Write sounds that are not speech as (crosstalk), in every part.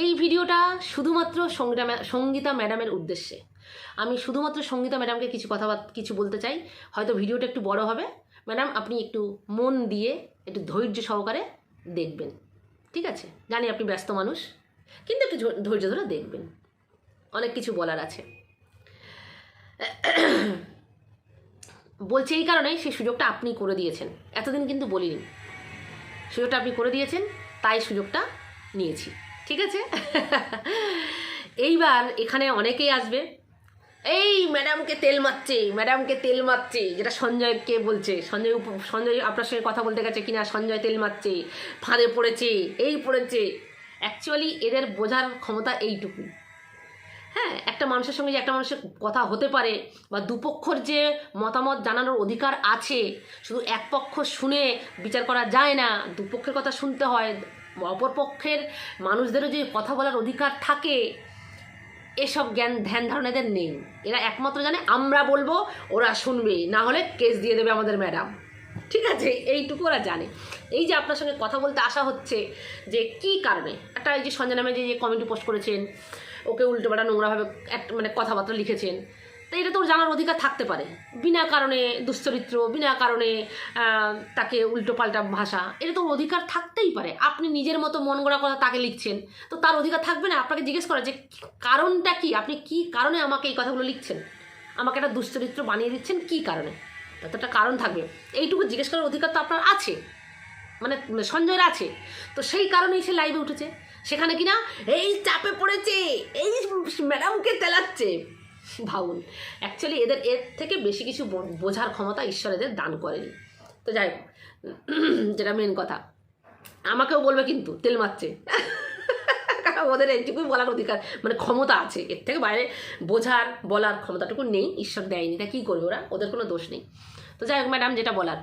এই ভিডিওটা শুধুমাত্র সঙ্গীতা সঙ্গীতা ম্যাডামের উদ্দেশ্যে। আমি শুধুমাত্র সঙ্গীতা ম্যাডামকে কিছু কথা কিছু বলতে চাই। হয়তো ভিডিওটা একটু বড় হবে। ম্যাডাম, আপনি একটু মন দিয়ে, একটু ধৈর্য সহকারে দেখবেন। ঠিক আছে? জানি আপনি ব্যস্ত মানুষ, কিন্তু একটু ধৈর্য ধরে দেখবেন। অনেক কিছু বলার আছে। বলছে এই কারণেই সেই সুযোগটা আপনি করে দিয়েছেন। এতদিন কিন্তু বলিনি। সুযোগটা আপনি করে দিয়েছেন, তাই সুযোগটা নিয়েছি। ঠিক আছে? এইবার এখানে অনেকেই আসবে। এই ম্যাডামকে তেল মারছে, ম্যাডামকে তেল মারছে, যেটা সঞ্জয়কে বলছে। সঞ্জয় সঞ্জয় আপনার সঙ্গে কথা বলতে গেছে কিনা? সঞ্জয় তেল মারছে, ফাঁদে পড়েছে, এই পড়েছে। অ্যাকচুয়ালি এদের বোঝার ক্ষমতা এইটুকু। হ্যাঁ একটা মানুষের সঙ্গে যে একটা মানুষের কথা হতে পারে বা দুপক্ষর যে মতামত জানানোর অধিকার আছে, শুধু এক পক্ষ শুনে বিচার করা যায় না, দুপক্ষের কথা শুনতে হয় অপর পক্ষের মানুষদেরও যে কথা বলার অধিকার থাকে, এসব জ্ঞান, ধ্যান ধারণা এদের নেই। এরা একমাত্র জানে, আমরা বলব, ওরা শুনবে, না হলে কেস দিয়ে দেবে আমাদের ম্যাডাম। ঠিক আছে? এইটুকু ওরা জানে। এই যে আপনার সঙ্গে কথা বলতে আসা হচ্ছে, যে কি কারণে? একটা এই যে সঞ্জয় নামে যে যে কমেন্ট পোস্ট করেছেন, ওকে উল্টো পাল্টা নোংরাভাবে এক- মানে কথাবার্তা লিখেছেন তো এটা তো জানার অধিকার থাকতে পারে। বিনা কারণে দুশ্চরিত্র, বিনা কারণে তাকে উল্টো পাল্টা ভাষা, এটা তো অধিকার থাকতেই পারে। আপনি নিজের মতো মন গড়া কথা তাকে লিখছেন, তো তার অধিকার থাকবে না? আপনাকে জিজ্ঞেস করা যে কারণটা কি? আপনি কি কারণে আমাকে এই কথাগুলো লিখছেন? আমাকে একটা দুশ্চরিত্র বানিয়ে দিচ্ছেন কি কারণে? ততটা কারণ থাকবে। এইটুকু জিজ্ঞেস করার অধিকার তো আপনার আছে। মানে সঞ্জয়ের আছে। তো সেই কারণেই সে লাইভে উঠেছে। সেখানে কিনা এই চাপে পড়েছে, এই ম্যাডামকে তেলাচ্ছে। ভাবুন। অ্যাকচুয়ালি এদের এর থেকে বেশি কিছু বোঝার ক্ষমতা ঈশ্বর এদের দান করেনি। তো যাই হোক, যেটা মেন কথা। আমাকেও বলবে কিন্তু, তেল মারছে। ওদের এইটুকুই বলার অধিকার। মানে ক্ষমতা আছে। এর থেকে বাইরে বোঝার, বলার ক্ষমতাটুকু নেই। ঈশ্বর দেয়নি। তা কী করবে ওরা? ওদের কোনো দোষ নেই। তো যাই হোক ম্যাডাম যেটা বলার।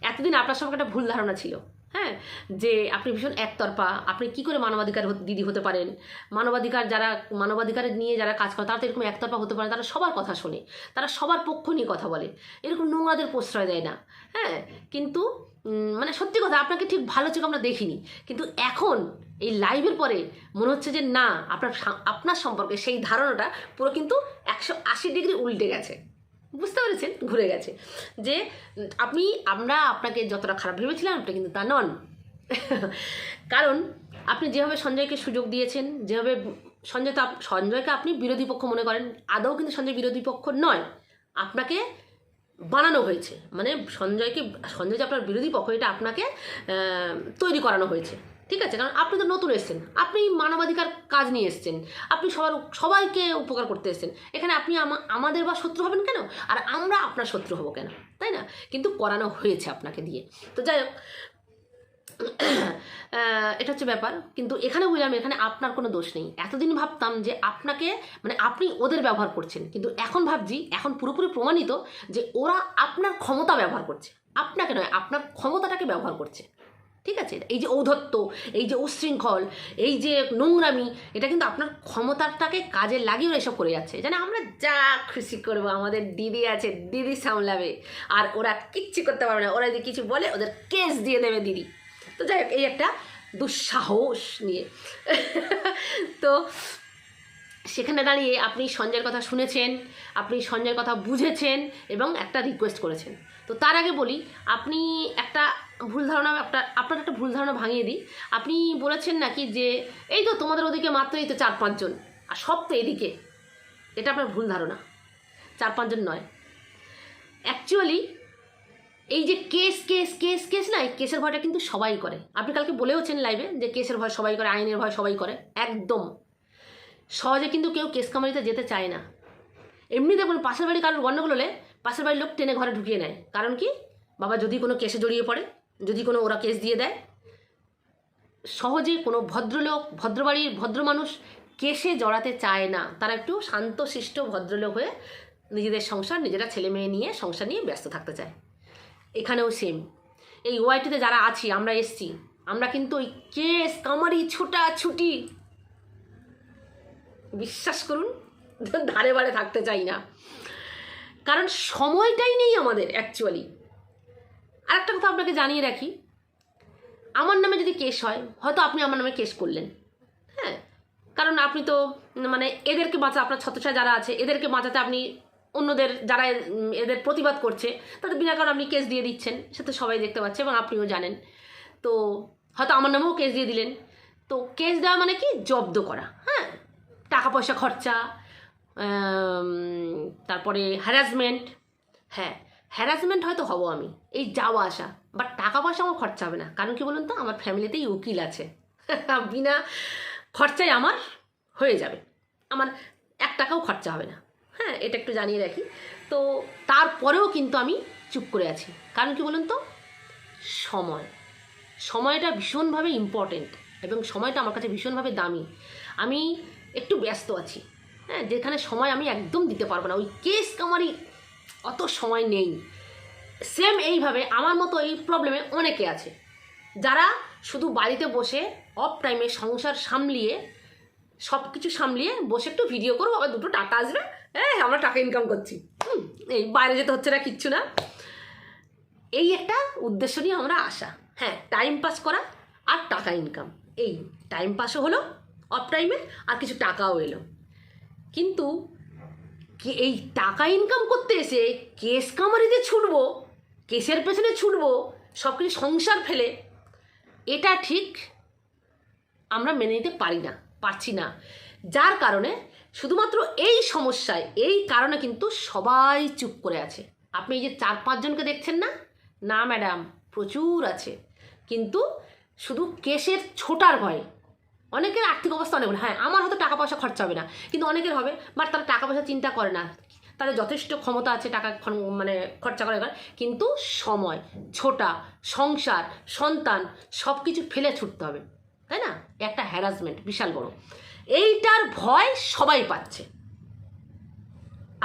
এতদিন আপনার সম্পর্কে একটা ভুল ধারণা ছিল। হ্যাঁ যে আপনি ভীষণ একতরফা, আপনি কি করে মানবাধিকার দিদি হতে পারেন? মানবাধিকার যারা, মানবাধিকার নিয়ে যারা কাজ করে, তারা তো এরকম একতরফা হতে পারে, তারা সবার কথা শোনে, তারা সবার পক্ষ নিয়ে কথা বলে। এরকম নোংরাদের প্রশ্রয় দেয় না হ্যাঁ? কিন্তু মানে সত্যি কথা, আপনাকে ঠিক ভালো চোখ আমরা দেখিনি। কিন্তু এখন, এই লাইভের পরে মনে হচ্ছে যে না, আপনার আপনার সম্পর্কে সেই ধারণাটা পুরো কিন্তু একশো আশি ডিগ্রি উল্টে গেছে। বুঝতে পেরেছেন? ঘুরে গেছে। যে, আপনি, আমরা আপনাকে যতটা খারাপ ভেবেছিলাম, আপনি কিন্তু তা নন। কারণ, আপনি যেভাবে সঞ্জয়কে সুযোগ দিয়েছেন, যেভাবে সঞ্জয় তো, সঞ্জয়কে আপনি বিরোধী পক্ষ মনে করেন, আদৌ কিন্তু সঞ্জয় বিরোধী পক্ষ নয়। আপনাকে বানানো হয়েছে। মানে সঞ্জয়কে, সঞ্জয় যে আপনার বিরোধী পক্ষ, এটা আপনাকে তৈরি করানো হয়েছে। ঠিক আছে? কারণ আপনি তো নতুন এসেছেন। আপনি মানবাধিকার কাজ নিয়ে এসেছেন। আপনি সবার, সবাইকে উপকার করতে এসেছেন। এখানে আপনি আমাদের বা শত্রু হবেন কেন? আর আমরা আপনার শত্রু হব কেন? তাই না? কিন্তু করানো হয়েছে আপনাকে দিয়ে। তো যাই হোক। (clears throat) এটা হচ্ছে ব্যাপার। কিন্তু এখানে বুঝলাম, এখানে আপনার কোনো দোষ নেই। এতদিন ভাবতাম যে আপনাকে মানে আপনি ওদের ব্যবহার করছেন। কিন্তু এখন ভাবছি, এখন পুরোপুরি প্রমাণিত যে ওরা আপনার ক্ষমতা ব্যবহার করছে। আপনাকে নয়, আপনার ক্ষমতাটাকে ব্যবহার করছে। ঠিক আছে? এই যে ঔদ্ধত্য এই যে উশৃঙ্খল, এই যে নোংরামি, এটা কিন্তু আপনার ক্ষমতাটাকে কাজে লাগিয়ে ওরা এসব করে যাচ্ছে। জানে আমরা যা খুশি করব, আমাদের দিদি আছে, দিদি সামলাবে। আর ওরা কিচ্ছু করতে পারবে না। ওরা যদি কিছু বলে, ওদের কেস দিয়ে দেবে দিদি। তো যাই হোক, এই একটা দুঃসাহস নিয়ে। তো সেখানে দাঁড়িয়ে আপনি সঞ্জয়ের কথা শুনেছেন, আপনি সঞ্জয়ের কথা বুঝেছেন এবং একটা রিকোয়েস্ট করেছেন। তো তার আগে বলি, আপনি একটা ভুল ধারণা আপনার আপনার একটা ভুল ধারণা ভাঙিয়ে দিই। আপনি বলেছেন নাকি যে, এই তো তোমাদের ওদিকে মাত্র এই তো চার পাঁচজন, আর সব তো এদিকে। এটা আপনার ভুল ধারণা চার পাঁচজন নয়। অ্যাকচুয়ালি এই যে কেস কেস কেস কেস না, এই কেসের ভয়টা কিন্তু সবাই করে। আপনি কালকে বলেওছেন লাইভে যে কেসের ভয় সবাই করে, আইনের ভয় সবাই করে। একদম। সহজে কিন্তু কেউ কেস কামারিতে যেতে চায় না। এমনি দেখুন, পাশের বাড়ি কারোর গণ্ডগোল হলে পাশের বাড়ির লোক টেনে ঘরে ঢুকিয়ে নেয়। কারণ কি? বাবা যদি কোনো কেসে জড়িয়ে পড়ে যদি কোনো ওরা কেস দিয়ে দেয়, সহজে কোনো ভদ্রলোক, ভদ্রবাড়ির ভদ্র মানুষ কেসে জড়াতে চায় না। তারা একটু শান্তশিষ্ট ভদ্রলোক হয়ে নিজেদের সংসার, নিজেরা ছেলে মেয়ে নিয়ে সংসার নিয়ে ব্যস্ত থাকতে চায়। এখানেও সেম এই ওয়াইটিতে যারা আছি, আমরা এসছি। আমরা কিন্তু ওই কেস, কামারি ছুটা ছুটি বিশ্বাস করুন, ধারে বারে থাকতে চাই না। কারণ সময়টাই নেই আমাদের অ্যাকচুয়ালি আরেকটা কথা আপনাকে জানিয়ে রাখি। আমার নামে যদি কেস হয়, হয়তো আপনি আমার নামে কেস করলেন। হ্যাঁ কারণ আপনি তো মানে এদেরকে বাঁচা, আপনার ছত্রছায়া যারা আছে, এদেরকে বাঁচাতে আপনি অন্যদের, যারা এদের প্রতিবাদ করছে, তাদের বিনা কারণে আপনি কেস দিয়ে দিচ্ছেন, সে তো সবাই দেখতে পাচ্ছে এবং আপনিও জানেন। তো, হয়তো আমার নামেও কেস দিয়ে দিলেন। তো কেস দেওয়া মানে কি? জব্দ করা হ্যাঁ। টাকা পয়সা খরচা তারপরে হ্যারাসমেন্ট হ্যাঁ। হ্যারাসমেন্ট হয়তো হব আমি, এই যাওয়া আসা। বাট টাকা পয়সা আমার খরচা হবে না। কারণ কি বলুন তো? আমার ফ্যামিলিতেই উকিল আছে। (laughs) বিনা খরচায় আমার হয়ে যাবে। আমার এক টাকাও খরচা হবে না। হ্যাঁ এটা একটু জানিয়ে রাখি। তো তারপরেও কিন্তু আমি চুপ করে আছি। কারণ কি বলুন তো? সময়। সময়টা ভীষণভাবে ইম্পর্টেন্ট এবং সময়টা আমার কাছে ভীষণভাবে দামি। আমি একটু ব্যস্ত আছি। হ্যাঁ যেখানে সময় আমি একদম দিতে পারব না। ওই কেস কামারি অত সময় নেই। সেম এইভাবে আমার মতো এই প্রবলেমে অনেকে আছে। যারা শুধু বাড়িতে বসে অফ টাইমে সংসার সামলিয়ে সব কিছু সামলিয়ে বসে একটু ভিডিও করব আবার দুটো টাকা আসবে হ্যাঁ আমরা টাকা ইনকাম করছি। হুম, এই বাইরে যেতে হচ্ছে না কিচ্ছু না। এই একটা উদ্দেশ্য নিয়ে আমরা আসা। হ্যাঁ টাইম পাস করা আর টাকা ইনকাম এই টাইম পাসও হলো অফ টাইমে আর কিছু টাকাও এলো। কিন্তু কি এই টাকা ইনকাম করতে এসে কেস কামারিতে ছুটবো, কেসের পেছনে ছুটবো, সব কিছু সংসার ফেলে, এটা ঠিক আমরা মেনে নিতে পারি না, পারছি না। যার কারণে শুধুমাত্র এই সমস্যায়, এই কারণে কিন্তু সবাই চুপ করে আছে। আপনি এই যে চার পাঁচজনকে দেখছেন না? না, ম্যাডাম, প্রচুর আছে। কিন্তু শুধু কেসের ছোটার ভয় অনেকের আর্থিক অবস্থা অনেক হ্যাঁ আমার হয়তো টাকা পয়সা খরচা হবে না, কিন্তু অনেকের হবে বাট তারা টাকা পয়সা চিন্তা করে না। তাদের যথেষ্ট ক্ষমতা আছে, টাকা মানে খরচা করে করে। কিন্তু সময়, ছোটা, সংসার, সন্তান সব কিছু ফেলে ছুটতে হবে, তাই না? একটা হ্যারাসমেন্ট বিশাল বড়। এইটার ভয় সবাই পাচ্ছে।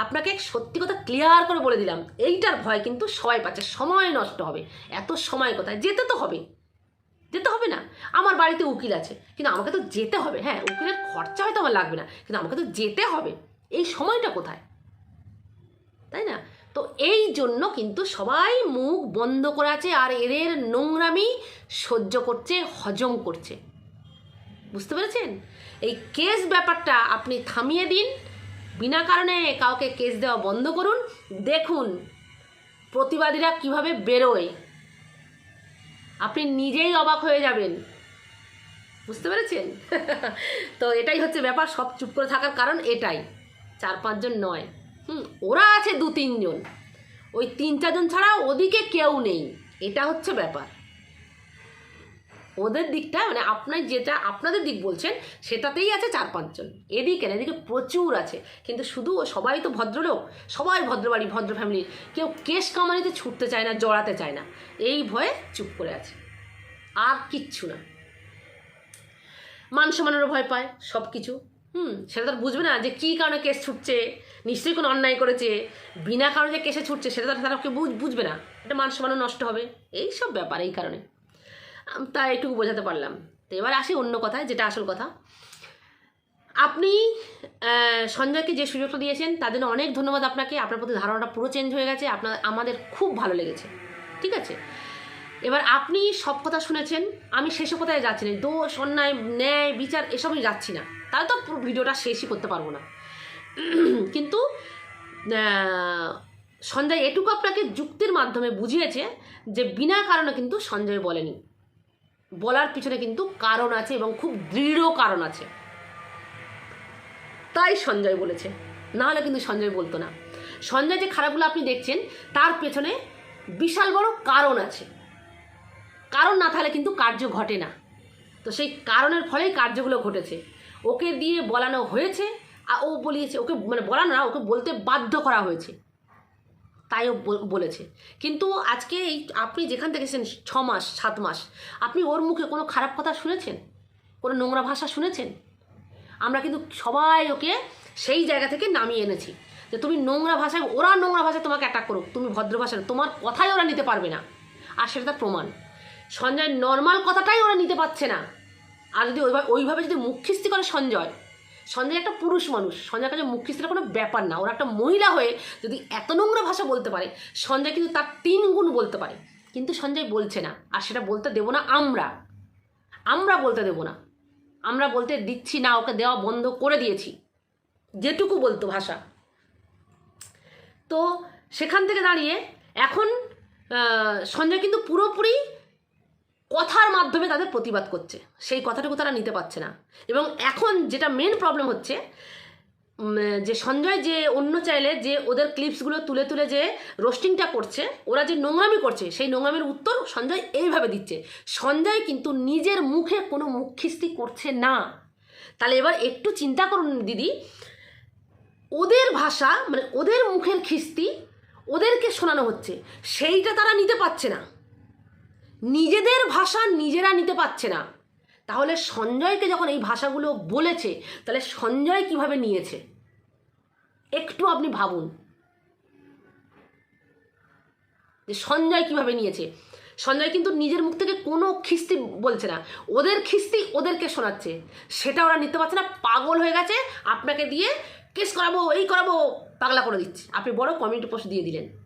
আপনাকে সত্যি কথা ক্লিয়ার করে বলে দিলাম, এইটার ভয় কিন্তু সবাই পাচ্ছে। সময় নষ্ট হবে, এত সময় কোথায়? যেতে তো হবে যেতে হবে না। আমার বাড়িতে উকিল আছে, কিন্তু আমাকে তো যেতে হবে। হ্যাঁ উকিলের খরচা হয়তো আমার লাগবে না, কিন্তু আমাকে তো যেতে হবে। এই সময়টা কোথায়? তাই না? তো এই জন্য কিন্তু সবাই মুখ বন্ধ করে আছে আর এদের নোংরামি সহ্য করছে, হজম করছে। বুঝতে পেরেছেন? এই কেস ব্যাপারটা আপনি থামিয়ে দিন, বিনা কারণে কাউকে কেস দেওয়া বন্ধ করুন। দেখুন, প্রতিবাদীরা কীভাবে বেরোয়। আপনি নিজেই অবাক হয়ে যাবেন। বুঝতে পেরেছেন? (laughs) তো এটাই হচ্ছে ব্যাপার, সব চুপ করে থাকার কারণ এটাই। চার, পাঁচজন নয়। হুম, ওরা আছে দু, তিনজন। ওই তিন চারজন ছাড়া ওদিকে কেউ নেই। এটা হচ্ছে ব্যাপার। ওদের দিকটা মানে আপনার যেটা, আপনাদের দিক বলছেন, সেটাতেই আছে চার পাঁচজন। এদিকে এদিকে প্রচুর আছে। কিন্তু শুধু সবাই তো ভদ্রলোক, সবাই ভদ্রবাড়ি, ভদ্র ফ্যামিলির কেউ কেশ কামানিতে ছুটতে চায় না, জড়াতে চায় না। এই ভয়ে চুপ করে আছে। আর কিচ্ছু না। মান সম্মানেরও ভয় পায় সব কিছু হুম, সেটা তো আর বুঝবে না যে কী কারণে কেস ছুটছে, নিশ্চয়ই কোনো অন্যায় করেছে, বিনা কারণে যে কেসে ছুটছে, সেটা তারা বুঝ- বুঝবে না। এটা মান সম্মানও নষ্ট হবে। এই সব ব্যাপার, এই কারণে। তা একটু বোঝাতে পারলাম। তো এবার আসি অন্য কথায়, যেটা আসল কথা। আপনি সঞ্জয়কে যে সুযোগটা দিয়েছেন, তার জন্য অনেক ধন্যবাদ আপনাকে। আপনার প্রতি ধারণাটা পুরো চেঞ্জ হয়ে গেছে। আপনার, আমাদের খুব ভালো লেগেছে। ঠিক আছে? এবার আপনি সব কথা শুনেছেন, আমি সেসব কথায় যাচ্ছি না। দোষ, অন্যায়, ন্যায়, বিচার, এসবই যাচ্ছি না। তাহলে তো ভিডিওটা শেষই করতে পারব না। (clears throat) কিন্তু সঞ্জয় এটুকু আপনাকে যুক্তির মাধ্যমে বুঝিয়েছে যে বিনা কারণে কিন্তু সঞ্জয় বলেনি। বলার পিছনে কিন্তু কারণ আছে এবং খুব দৃঢ় কারণ আছে। তাই সঞ্জয় বলেছে। না হলে কিন্তু সঞ্জয় বলতো না। সঞ্জয় যে খারাপগুলো আপনি দেখছেন, তার পেছনে বিশাল বড় কারণ আছে। কারণ না থাকলে কিন্তু কার্য ঘটে না। তো সেই কারণের ফলেই কার্যগুলো ঘটেছে। ওকে দিয়ে বলানো হয়েছে, আর ও বলিয়েছে, ওকে মানে বলানো না, ওকে বলতে বাধ্য করা হয়েছে। তাই ও বল- বলেছে। কিন্তু আজকে এই আপনি যেখান থেকে এসেছেন, ছ মাস, সাত মাস, আপনি ওর মুখে কোনো খারাপ কথা শুনেছেন? কোনো নোংরা ভাষা শুনেছেন? আমরা কিন্তু সবাই ওকে সেই জায়গা থেকে নামিয়ে এনেছি। যে তুমি নোংরা ভাষায়, ওরা নোংরা ভাষায় তোমাকে অ্যাটাক করুক। তুমি ভদ্র ভাষায়, তোমার কথাই ওরা নিতে পারবে না। আর সেটা তার প্রমাণ। সঞ্জয় নর্মাল কথাটাই ওরা নিতে পারছে না। আর যদি ওইভাবে ওইভাবে যদি মুখিস্তি করে সঞ্জয় সঞ্জয় একটা পুরুষ মানুষ সঞ্জয়ের কাছে মুখিস্তিটা কোনো ব্যাপার না। ওরা একটা মহিলা হয়ে যদি এত নোংরা ভাষা বলতে পারে সঞ্জয় কিন্তু তার তিন গুণ বলতে পারে। কিন্তু সঞ্জয় বলছে না, আর সেটা বলতে দেবো না আমরা। আমরা বলতে দেবো না। আমরা বলতে দিচ্ছি না, ওকে দেওয়া বন্ধ করে দিয়েছি। যেটুকু বলতো ভাষা। তো সেখান থেকে দাঁড়িয়ে এখন সঞ্জয় কিন্তু পুরোপুরি কথার মাধ্যমে তাদের প্রতিবাদ করছে। সেই কথাটুকু তারা নিতে পারছে না। এবং এখন যেটা মেন প্রবলেম হচ্ছে যে সঞ্জয় যে অন্য চাইলে যে ওদের ক্লিপসগুলো তুলে তুলে যে রোস্টিংটা করছে, ওরা যে নোংরামি করছে, সেই নোংরামির উত্তর সঞ্জয় এইভাবে দিচ্ছে। সঞ্জয় কিন্তু নিজের মুখে কোনো মুখখিস্তি করছে না। তাহলে এবার একটু চিন্তা করুন দিদি, ওদের ভাষা মানে ওদের মুখের খিস্তি ওদেরকে শোনানো হচ্ছে, সেইটা তারা নিতে পারছে না। নিজেদের ভাষা নিজেরা নিতে পারছে না। তাহলে সঞ্জয়কে যখন এই ভাষাগুলো বলেছে, তাহলে সঞ্জয় কীভাবে নিয়েছে? একটু আপনি ভাবুন। যে সঞ্জয় কীভাবে নিয়েছে? সঞ্জয় কিন্তু নিজের মুখ থেকে কোনো খিস্তি বলছে না। ওদের খিস্তি ওদেরকে শোনাচ্ছে। সেটা ওরা নিতে পারছে না। পাগল হয়ে গেছে। আপনাকে দিয়ে কেস করাবো, এই করাবো, পাগলা করে দিচ্ছে। আপনি বড় কমিউনিটি পোস্ট দিয়ে দিলেন।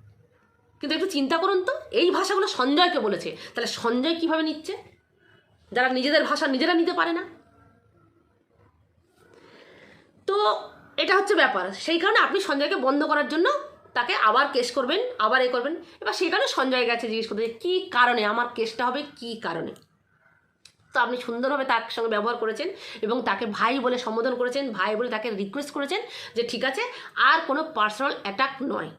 কিন্তু একটু চিন্তা করুন তো, এই ভাষাগুলো সঞ্জয়কে বলেছে। তাহলে সঞ্জয় কীভাবে নিচ্ছে? যারা নিজেদের ভাষা নিজেরা নিতে পারে না। তো এটা হচ্ছে ব্যাপার। সেই কারণে আপনি সঞ্জয়কে বন্ধ করার জন্য তাকে আবার কেস করবেন, আবার এ করবেন। এবার সেই কারণে সঞ্জয় গেছে জিজ্ঞেস করতে কী কারণে? আমার কেসটা হবে কী কারণে? তো আপনি সুন্দরভাবে তার সঙ্গে ব্যবহার করেছেন এবং তাকে ভাই বলে সম্বোধন করেছেন, ভাই বলে তাকে রিকোয়েস্ট করেছেন যে, ঠিক আছে, আর কোনো পার্সোনাল অ্যাটাক নয়।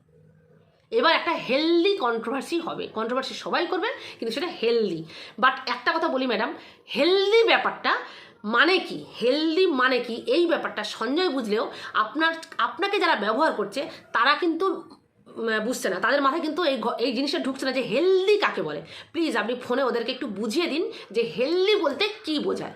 এবার একটা হেলদি কন্ট্রোভার্সি হবে। কন্ট্রোভার্সি সবাই করবে, কিন্তু সেটা হেলদি বাট একটা কথা বলি ম্যাডাম হেলদি ব্যাপারটা মানে কি? হেলদি মানে কি? এই ব্যাপারটা সঞ্জয় বুঝলেও আপনার, আপনাকে যারা ব্যবহার করছে, তারা কিন্তু বুঝছে না। তাদের মাথায় কিন্তু এই এই জিনিসটা ঢুকছে না যে হেলদি কাকে বলে। প্লিজ আপনি ফোনে ওদেরকে একটু বুঝিয়ে দিন যে হেলদি বলতে কি বোঝায়।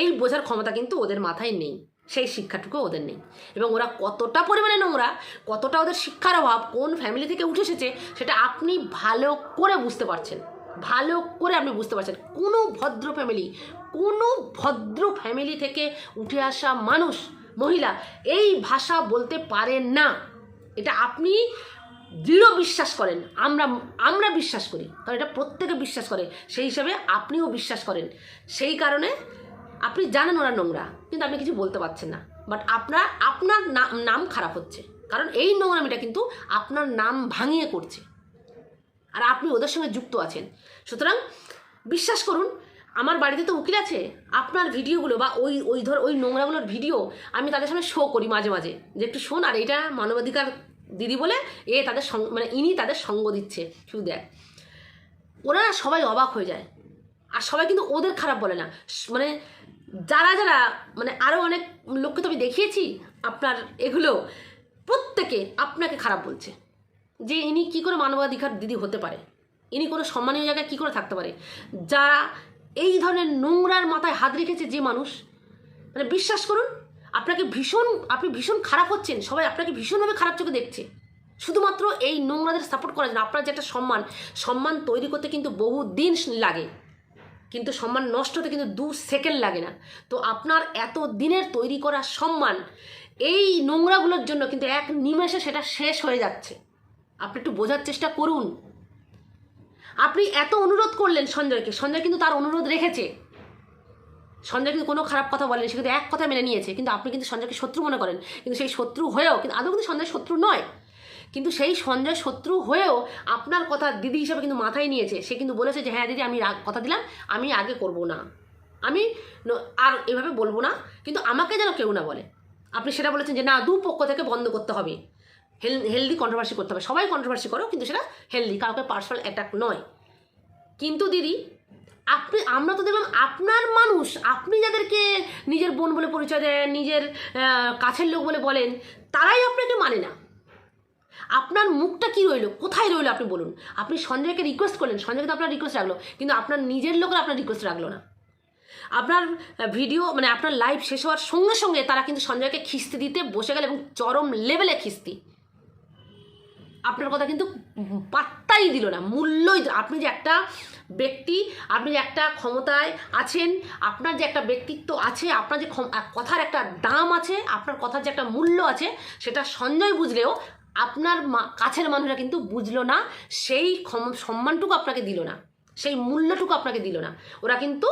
এই বোঝার ক্ষমতা কিন্তু ওদের মাথায় নেই। সেই শিক্ষাটুকু ওদের নেই। এবং ওরা কতটা পরিমাণে নোংরা, কতটা ওদের শিক্ষার অভাব, কোন ফ্যামিলি থেকে উঠে এসেছে, সেটা আপনি ভালো করে বুঝতে পারছেন। ভালো করে আপনি বুঝতে পারছেন। কোনো ভদ্র ফ্যামিলি কোনো ভদ্র ফ্যামিলি থেকে উঠে আসা মানুষ, মহিলা, এই ভাষা বলতে পারেন না। এটা আপনি দৃঢ় বিশ্বাস করেন। আমরা আমরা বিশ্বাস করি। কারণ এটা প্রত্যেকে বিশ্বাস করে। সেই হিসাবে আপনিও বিশ্বাস করেন। সেই কারণে আপনি জানেন ওরা নোংরা, কিন্তু আপনি কিছু বলতে পারছেন না। বাট আপনার আপনার নাম খারাপ হচ্ছে। কারণ এই নোংরামিটা কিন্তু আপনার নাম ভাঙিয়ে করছে। আর আপনি ওদের সঙ্গে যুক্ত আছেন। সুতরাং বিশ্বাস করুন, আমার বাড়িতে তো উকিল আছে। আপনার ভিডিওগুলো বা ওই ওই ধর, ওই নোংরাগুলোর ভিডিও আমি তাদের সামনে শো করি মাঝে মাঝে। যে একটু শোন, আর এটা মানবাধিকার দিদি বলে এ তাদের সঙ্গ মানে ইনি তাদের সঙ্গ দিচ্ছে। শুধু দেখ। ওনারা সবাই অবাক হয়ে যায়। আর সবাই কিন্তু ওদের খারাপ বলে না। মানে যারা যারা মানে আরও অনেক লোককে তো আমি দেখিয়েছি, আপনার এগুলো, প্রত্যেকে আপনাকে খারাপ বলছে। যে ইনি কি করে মানবাধিকার দিদি হতে পারে? ইনি কোনো সম্মানীয় জায়গায় কি করে থাকতে পারে? যারা এই ধরনের নোংরার মাথায় হাত রেখেছে যে মানুষ মানে বিশ্বাস করুন, আপনাকে ভীষণ, আপনি ভীষণ খারাপ হচ্ছেন, সবাই আপনাকে ভীষণভাবে খারাপ চোখে দেখছে। শুধুমাত্র এই নোংরাদের সাপোর্ট করার জন্য, আপনার যে একটা সম্মান সম্মান তৈরি করতে কিন্তু বহু দিন লাগে। কিন্তু সম্মান নষ্ট হতে কিন্তু দু সেকেন্ড লাগে না। তো আপনার এত দিনের তৈরি করা সম্মান, এই নোংরাগুলোর জন্য কিন্তু এক নিমেষে সেটা শেষ হয়ে যাচ্ছে। আপনি একটু বোঝার চেষ্টা করুন। আপনি এত অনুরোধ করলেন সঞ্জয়কে, সঞ্জয় কিন্তু তার অনুরোধ রেখেছে। সঞ্জয় কিন্তু কোনো খারাপ কথা বলেনি, সে কিন্তু এক কথা মেনে নিয়েছে। কিন্তু আপনি কিন্তু সঞ্জয়কে শত্রু মনে করেন। কিন্তু সেই শত্রু হয়েও কিন্তু, আদৌ কিন্তু সঞ্জয় শত্রু নয়। কিন্তু সেই সঞ্জয় শত্রু হয়েও আপনার কথা দিদি হিসাবে কিন্তু মাথায় নিয়েছে। সে কিন্তু বলেছে যে হ্যাঁ দিদি, আমি কথা দিলাম, আমি আগে করব না। আমি আর এভাবে বলব না, কিন্তু আমাকে যেন কেউ না বলে। আপনি সেটা বলেছেন যে, না, দু পক্ষ থেকে বন্ধ করতে হবে। হেল, হেলদি কন্ট্রোভার্সি করতে হবে। সবাই কন্ট্রোভার্সি করো, কিন্তু সেটা হেলদি, কাউকে পার্সোনাল অ্যাটাক নয়। কিন্তু দিদি, আপনি, আমরা তো দেখলাম আপনার মানুষ, আপনি যাদেরকে নিজের বোন বলে পরিচয় দেন, নিজের কাছের লোক বলে বলেন, তারাই আপনাকে মানে না। আপনার মুখটা কি রইল? কোথায় রইল আপনি বলুন। আপনি সঞ্জয়কে রিকোয়েস্ট করলেন সঞ্জয়কে তো আপনার রিকোয়েস্ট রাখল, কিন্তু আপনার নিজের লোকের আপনার রিকোয়েস্ট রাখল না। আপনার ভিডিও মানে আপনার লাইভ শেষ হওয়ার সঙ্গে সঙ্গে তারা কিন্তু সঞ্জয়কে খিস্তি দিতে বসে গেল এবং চরম লেভেলে খিস্তি। আপনার কথা কিন্তু পাত্তাই দিল না, মূল্যই আপনি যে একটা ব্যক্তি, আপনি যে একটা ক্ষমতায় আছেন, আপনার যে একটা ব্যক্তিত্ব আছে, আপনার যে কথার একটা দাম আছে, আপনার কথার যে একটা মূল্য আছে, সেটা সঞ্জয় বুঝলেও আপনার কাছের মানুষরা কিন্তু বুঝলো না, সেই সম্মানটুকু আপনাকে দিল না, সেই মূল্যটুকু আপনাকে দিল না। ওরা কিন্তু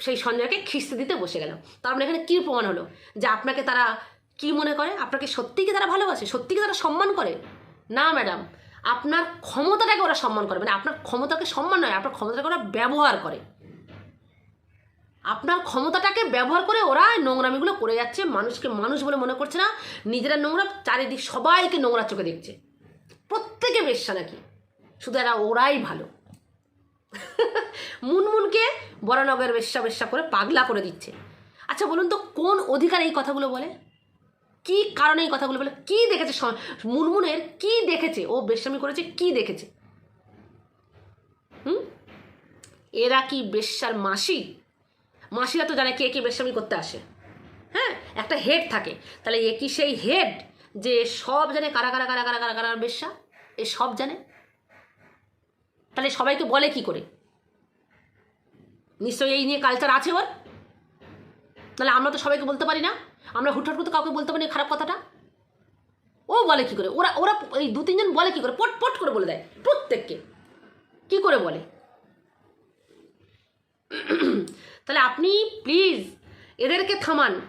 সেই সঞ্জয়কে খিস্তি দিতে বসে গেল। তার মানে এখানে কী প্রমাণ হলো? যে আপনাকে তারা কি মনে করে? আপনাকে সত্যিই কি তারা ভালোবাসে? সত্যি কি তারা সম্মান করে? না, ম্যাডাম। আপনার ক্ষমতাটাকে ওরা সম্মান করে। মানে আপনার ক্ষমতাকে সম্মান নয়, আপনার ক্ষমতাটাকে ওরা ব্যবহার করে। আপনার ক্ষমতাটাকে ব্যবহার করে ওরা নোংরামিগুলো করে যাচ্ছে, মানুষকে মানুষ বলে মনে করছে না, নিজেরা নোংরা, চারিদিক সবাইকে নোংরা চোখে দেখছে। প্রত্যেকে বেশ্যা নাকি? শুধু এরা, ওরাই ভালো। মুনমুনকে বরানগর বেশ্যা বেশ্যা করে পাগলা করে দিচ্ছে। আচ্ছা বলুন তো, কোন অধিকার এই কথাগুলো বলে? কি কারণে এই কথাগুলো বলে? কি দেখেছে মুনমুনের কি দেখেছে? ও বেশ্যামি করেছে, কি দেখেছে? হুম? এরা কি বেশ্যার মাসি? মাসিরা তো জানে কে কে বেশ্যামি করতে আসে। হ্যাঁ? একটা হেড থাকে। তাহলে এ কি সেই হেড যে সব জানে কারা কারা কারা কারা কারা কারা বেশ্যা এ সব জানে। তাহলে সবাইকে বলে কি করে? নিশ্চয়ই এই নিয়ে কালচার আছে ওর? তাহলে আমরা তো সবাইকে বলতে পারি না। আমরা হুটহাট করে তো কাউকে বলতে পারি খারাপ কথাটা। ও বলে কি করে? ওরা ওরা এই দু তিনজন বলে কি করে? পট পট করে বলে দেয় প্রত্যেককে। কি করে বলে? তাহলে আপনি প্লিজ এদেরকে থামান।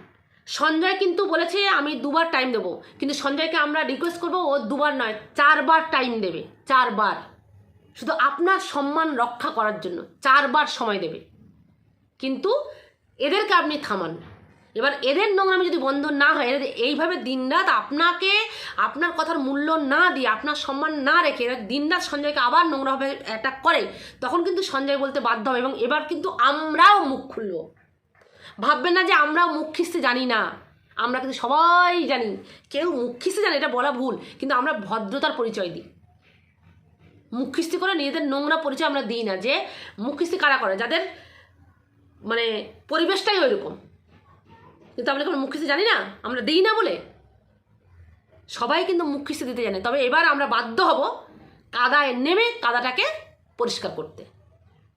সঞ্জয় কিন্তু বলেছে আমি দুবার টাইম দেবো। কিন্তু সঞ্জয়কে আমরা রিকোয়েস্ট করব, ও দুবার নয়, চারবার টাইম দেবে, চারবার। শুধু আপনার সম্মান রক্ষা করার জন্য চারবার সময় দেবে। কিন্তু এদেরকে আপনি থামান। এবার এদের নোংরামি যদি বন্ধ না হয়, এদের এইভাবে দিনরাত আপনাকে আপনার কথার মূল্য না দিয়ে, আপনার সম্মান না রেখে এরা দিনরাত সঞ্জয়কে আবার নোংরাভাবে অ্যাটাক করে, তখন কিন্তু সঞ্জয় বলতে বাধ্য হবে এবং এবার কিন্তু আমরাও মুখ খুলব। ভাববেন না যে আমরাও মুখ খিস্তে জানি না। আমরা কিন্তু সবাই জানি, কেউ মুখ খিস্তে জানে এটা বলা ভুল, কিন্তু আমরা ভদ্রতার পরিচয় দিই। মুখ খিস্তি করে নিজেদের নোংরা পরিচয় আমরা দিই না যে মুখ খিস্তি কারা করে? যাদের মানে পরিবেশটাই ওই রকম কিন্তু আমরা কোনো মুখ খিস্তি জানি না। আমরা দিই না বলে। সবাই কিন্তু মুখ খিস্তি দিতে জানে। তবে এবার আমরা বাধ্য হব কাদায় নেমে কাদাটাকে পরিষ্কার করতে।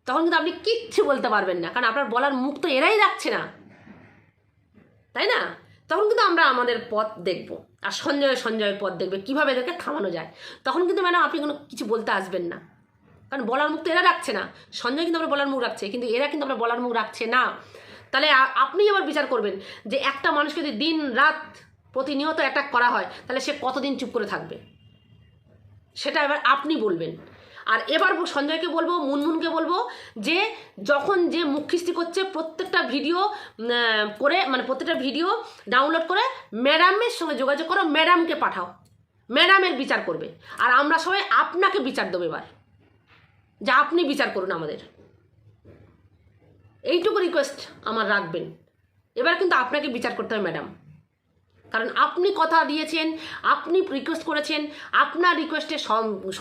তখন কিন্তু আপনি কিচ্ছু বলতে পারবেন না। কারণ আপনার বলার মুখ তো এরাই রাখছে না। তাই না? তখন কিন্তু আমরা আমাদের পথ দেখব। আর সঞ্জয় সঞ্জয়ের পথ দেখবে, কীভাবে এদেরকে থামানো যায়। তখন কিন্তু ম্যাডাম আপনি কোনো কিছু বলতে আসবেন না। কারণ বলার মুখ তো এরা রাখছে না। সঞ্জয় কিন্তু আমরা বলার মুখ রাখছে। কিন্তু এরা কিন্তু আমরা বলার মুখ রাখছে না। তাহলে আপনি এবার বিচার করবেন যে একটা মানুষকে যদি দিন রাত প্রতিনিয়ত অ্যাটাক করা হয়, তাহলে সে কতদিন চুপ করে থাকবে? সেটা এবার আপনি বলবেন। আর এবার সঞ্জয়কে বলব, মুনমুনকে বলব যে যখন যে মুখিস্তি করছে, প্রত্যেকটা ভিডিও করে মানে প্রত্যেকটা ভিডিও ডাউনলোড করে, ম্যাডামের সঙ্গে যোগাযোগ করো, ম্যাডামকে পাঠাও। ম্যাডামের বিচার করবে। আর আমরা সবাই আপনাকে বিচার দেবো এবার। যা আপনি বিচার করুন আমাদের। এইটুকু রিকোয়েস্ট আমার রাখবেন। এবার কিন্তু আপনাকে বিচার করতে হবে ম্যাডাম কারণ আপনি কথা দিয়েছেন, আপনি রিকোয়েস্ট করেছেন, আপনার রিকোয়েস্টে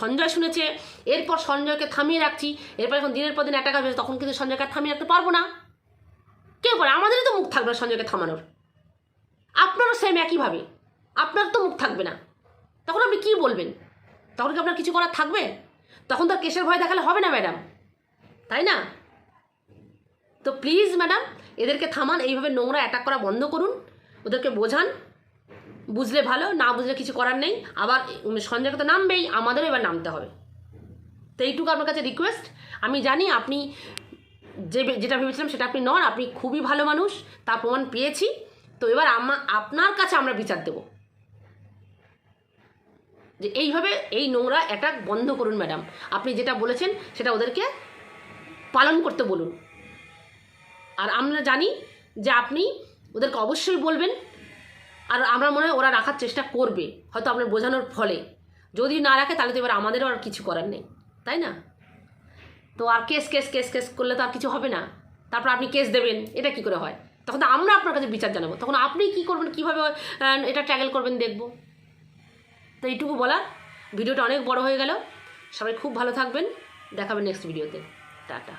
সঞ্জয় শুনেছে, এরপর সঞ্জয়কে থামিয়ে রাখছি, এরপর যখন দিনের পর দিন অ্যাটাক আসবে তখন কিন্তু সঞ্জয়কে থামিয়ে রাখতে পারব না। কেউ করে, আমাদেরই তো মুখ থাকবে সঞ্জয়কে থামানোর। আপনারও সেম একইভাবে। আপনার তো মুখ থাকবে না। তখন আপনি কি বলবেন? তখন কি আপনার কিছু করার থাকবে? তখন তো আর কেসের ভয় দেখালে হবে না ম্যাডাম তাই না? তো প্লিজ ম্যাডাম এদেরকে থামান, এইভাবে নোংরা অ্যাটাক করা বন্ধ করুন। ওদেরকে বোঝান। বুঝলে ভালো, না বুঝলে কিছু করার নেই। আবার সঞ্জয়কে তো নামবেই, আমাদেরও এবার নামতে হবে। তো এইটুকু আপনার কাছে রিকোয়েস্ট আমি জানি আপনি যে, যেটা ভেবেছিলাম সেটা আপনি নন, আপনি খুবই ভালো মানুষ তার প্রমাণ পেয়েছি। তো এবার আমা, আপনার কাছে আমরা বিচার দেব। যে এইভাবে এই নোংরা অ্যাটাক বন্ধ করুন ম্যাডাম আপনি যেটা বলেছেন, সেটা ওদেরকে পালন করতে বলুন। আর আমরা জানি যে আপনি ওদেরকে অবশ্যই বলবেন আর আমরা মনে হয় ওরা রাখার চেষ্টা করবে, হয়তো আপনার বোঝানোর ফলে। যদি না রাখে, তাহলে তো এবার আমাদেরও আর কিছু করার নেই। তাই না? তো আর কেস কেস কেস কেস করলে তো আর কিছু হবে না। তারপর আপনি কেস দেবেন, এটা কি করে হয়? তখন তো আমরা আপনার কাছে বিচার জানাব। তখন আপনি কি করবেন, কীভাবে এটা ট্যাগেল করবেন দেখব। তো এইটুকু বলার। ভিডিওটা অনেক বড় হয়ে গেল। সবাই খুব ভালো থাকবেন। দেখাবেন নেক্সট ভিডিওতে টাটা।